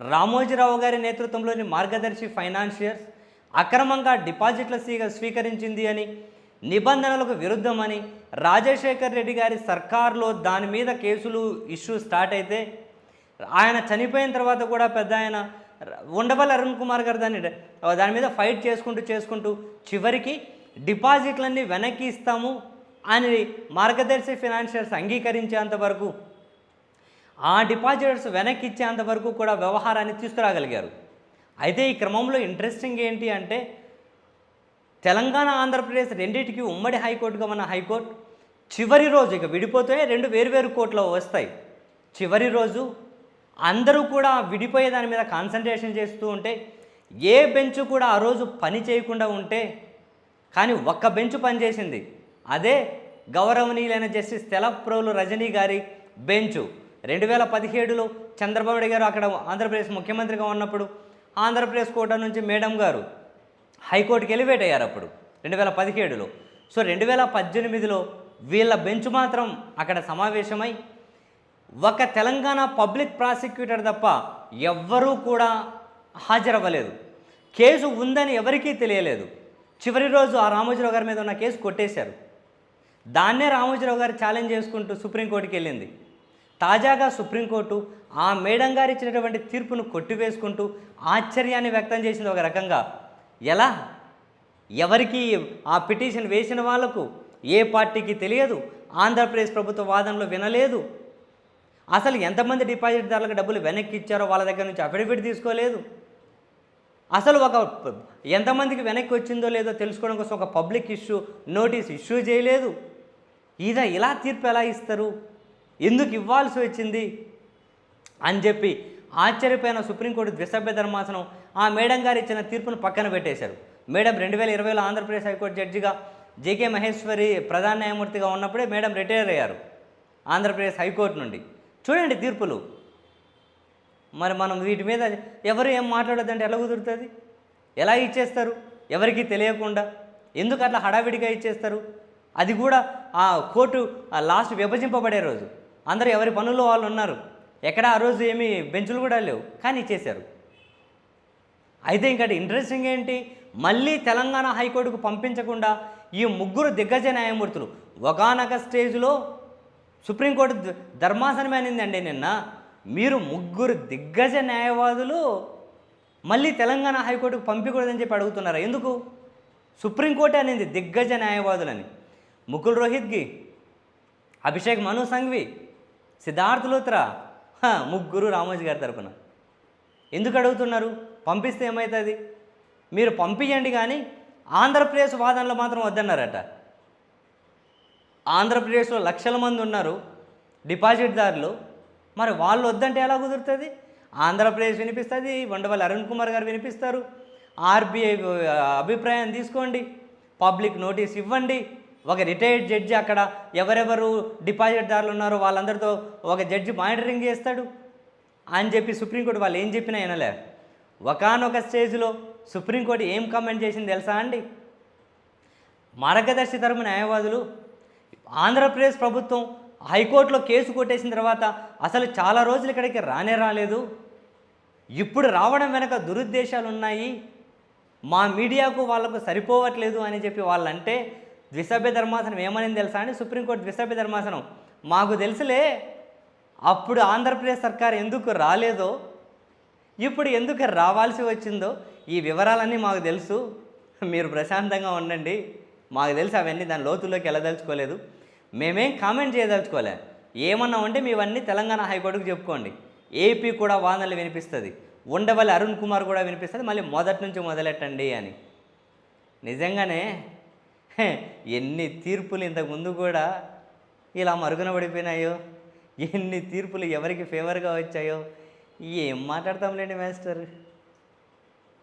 రామోజీరావు గారి నేతృత్వంలోని మార్గదర్శి ఫైనాన్షియర్స్ అక్రమంగా డిపాజిట్ల స్వీ- స్వీకరించింది అని నిబంధనలకు విరుద్ధమని రాజశేఖర్ రెడ్డి గారి సర్కార్లో దాని మీద కేసులు ఇష్యూ స్టార్ట్ అయితే ఆయన చనిపోయిన తర్వాత కూడా పెద్ద ఆయన ఉండవల్లి అరుణ్ కుమార్ గారు దాన్ని దాని మీద ఫైట్ చేసుకుంటూ చేసుకుంటూ చివరికి డిపాజిట్లన్నీ వెనక్కి ఇస్తాము అని మార్గదర్శి ఫినాన్షియర్స్ అంగీకరించేంత వరకు ఆ డిపాజిటర్స్ వెనక్కి ఇచ్చేంత వరకు కూడా వ్యవహారాన్ని తీసుకురాగలిగారు. అయితే ఈ క్రమంలో ఇంట్రెస్టింగ్ ఏంటి అంటే తెలంగాణ ఆంధ్రప్రదేశ్ రెండింటికి ఉమ్మడి హైకోర్టుగా ఉన్న హైకోర్టు చివరి రోజు ఇక విడిపోతే రెండు వేరువేరు కోర్టులో వస్తాయి. చివరి రోజు అందరూ కూడా విడిపోయే దాని మీద కాన్సన్ట్రేషన్ చేస్తూ ఉంటే ఏ బెంచ్ కూడా ఆ రోజు పని చేయకుండా ఉంటే కానీ ఒక్క బెంచ్ పనిచేసింది అదే గౌరవనీయులైన జస్టిస్ తెలప్రోలు రజనీ గారి బెంచు. రెండు వేల పదిహేడులో చంద్రబాబు గారు అక్కడ ఆంధ్రప్రదేశ్ ముఖ్యమంత్రిగా ఉన్నప్పుడు ఆంధ్రప్రదేశ్ కోట నుంచి మేడం గారు హైకోర్టుకి ఎలివేట్ అయ్యారు అప్పుడు రెండు వేల పదిహేడులో. సో రెండు వేల పద్దెనిమిదిలో వీళ్ళ బెంచ్ మాత్రం అక్కడ సమావేశమై ఒక తెలంగాణ పబ్లిక్ ప్రాసిక్యూటర్ తప్ప ఎవ్వరూ కూడా హాజరవ్వలేదు. కేసు ఉందని ఎవరికీ తెలియలేదు. చివరి రోజు ఆ రామోజీరావు గారి మీద ఉన్న కేసు కొట్టేశారు. దాన్నే రామోజీరావు గారు ఛాలెంజ్ చేసుకుంటూ సుప్రీంకోర్టుకి వెళ్ళింది. తాజాగా సుప్రీంకోర్టు ఆ మేడం గారు ఇచ్చినటువంటి తీర్పును కొట్టివేసుకుంటూ ఆశ్చర్యాన్ని వ్యక్తం చేసింది ఒక రకంగా. ఎలా? ఎవరికి ఆ పిటిషన్ వేసిన వాళ్ళకు ఏ పార్టీకి తెలియదు? ఆంధ్రప్రదేశ్ ప్రభుత్వ వాదనలు వినలేదు. అసలు ఎంతమంది డిపాజిట్దారులకు డబ్బులు వెనక్కి ఇచ్చారో వాళ్ళ దగ్గర నుంచి అఫిడవిట్ తీసుకోలేదు. అసలు ఒక ఎంతమందికి వెనక్కి వచ్చిందో లేదో తెలుసుకోవడం కోసం ఒక పబ్లిక్ ఇష్యూ నోటీస్ ఇష్యూ చేయలేదు. ఇదా ఇలా తీర్పు ఎలా ఇస్తారు? ఎందుకు ఇవ్వాల్సి వచ్చింది? అని చెప్పి ఆశ్చర్యపోయిన సుప్రీంకోర్టు ద్విసభ్య ధర్మాసనం ఆ మేడం గారు ఇచ్చిన తీర్పును పక్కన పెట్టేశారు. మేడం రెండు వేల ఇరవైలో ఆంధ్రప్రదేశ్ హైకోర్టు జడ్జిగా జేకే మహేశ్వరి ప్రధాన న్యాయమూర్తిగా ఉన్నప్పుడే మేడం రిటైర్ అయ్యారు ఆంధ్రప్రదేశ్ హైకోర్టు నుండి. చూడండి తీర్పులు. మరి మనం వీటి మీద ఎవరు ఏం మాట్లాడదంటే ఎలా కుదురుతుంది? ఎలా ఇచ్చేస్తారు? ఎవరికి తెలియకుండా. ఎందుకు అట్లా హడావిడిగా ఇచ్చేస్తారు? అది కూడా ఆ కోర్టు ఆ లాస్ట్ విభజింపబడే రోజు. అందరూ ఎవరి పనుల్లో వాళ్ళు ఉన్నారు. ఎక్కడ ఆ రోజు ఏమీ బెంచులు కూడా లేవు. కానీ ఇచ్చేశారు. అయితే ఇంకా ఇంట్రెస్టింగ్ ఏంటి? మళ్ళీ తెలంగాణ హైకోర్టుకు పంపించకుండా ఈ ముగ్గురు దిగ్గజ న్యాయమూర్తులు ఒకనొక స్టేజ్లో సుప్రీంకోర్టు ద- ధర్మాసనమే నిన్న. మీరు ముగ్గురు దిగ్గజ న్యాయవాదులు మళ్ళీ తెలంగాణ హైకోర్టుకు పంపించకూడదని చెప్పి అడుగుతున్నారు? ఎందుకు? సుప్రీంకోర్టు అనేది దిగ్గజ న్యాయవాదులని. ముకుల్ రోహిత్కి అభిషేక్ మను సంఘ్వి సిద్ధార్థలోత్రా ముగ్గురు రామోజీ గారి తరపున. ఎందుకు అడుగుతున్నారు? పంపిస్తే ఏమవుతుంది మీరు పంపించండి కానీ ఆంధ్రప్రదేశ్ వాదనలు మాత్రం వద్దన్నారట. ఆంధ్రప్రదేశ్లో లక్షల మంది ఉన్నారు డిపాజిట్దారులు. మరి వాళ్ళు వద్దంటే ఎలా కుదురుతుంది? ఆంధ్రప్రదేశ్ వినిపిస్తుంది వండవల్లి అరుణ్ కుమార్ గారు వినిపిస్తారు. ఆర్బీఐ అభిప్రాయం తీసుకోండి. పబ్లిక్ నోటీస్ ఇవ్వండి. ఒక రిటైర్డ్ జడ్జి అక్కడ ఎవరెవరు డిపాజిట్దారులు ఉన్నారో వాళ్ళందరితో ఒక జడ్జి మానిటరింగ్ చేస్తాడు అని చెప్పి సుప్రీంకోర్టు వాళ్ళు ఏం చెప్పినా వినలే. ఒకనొక స్టేజ్లో సుప్రీంకోర్టు ఏం కమెంట్ చేసింది తెలుసా అండి? మార్గదర్శి తరపు న్యాయవాదులు ఆంధ్రప్రదేశ్ ప్రభుత్వం హైకోర్టులో కేసు కొట్టేసిన తర్వాత అసలు చాలా రోజులు ఇక్కడికి రానే రాలేదు. ఇప్పుడు రావడం వెనక దురుద్దేశాలు ఉన్నాయి మా మీడియాకు వాళ్ళకు సరిపోవట్లేదు అని చెప్పి వాళ్ళంటే ద్విసభ్య ధర్మాసనం ఏమని తెలుసా అని సుప్రీంకోర్టు ద్విసభ్య ధర్మాసనం. మాకు తెలుసులే అప్పుడు ఆంధ్రప్రదేశ్ సర్కార్ ఎందుకు రాలేదో ఇప్పుడు ఎందుకు రావాల్సి వచ్చిందో ఈ వివరాలన్నీ మాకు తెలుసు. మీరు ప్రశాంతంగా ఉండండి. మాకు తెలుసు అవన్నీ దాని లోతుల్లోకి వెళ్ళదలుచుకోలేదు. మేమేం కామెంట్ చేయదలుచుకోలే. ఏమన్నా ఉంటే మీవన్నీ తెలంగాణ హైకోర్టుకు చెప్పుకోండి. ఏపీ కూడా వాదనలు వినిపిస్తుంది. ఉండవల్లి అరుణ్ కుమార్ కూడా వినిపిస్తుంది. మళ్ళీ మొదటి నుంచి మొదలెట్టండి అని. నిజంగానే ఎన్ని తీర్పులు ఇంతకుముందు కూడా ఇలా మరుగున పడిపోయినాయో? ఎన్ని తీర్పులు ఎవరికి ఫేవర్గా వచ్చాయో? ఏం మాట్లాడతాంలేండి మాస్టర్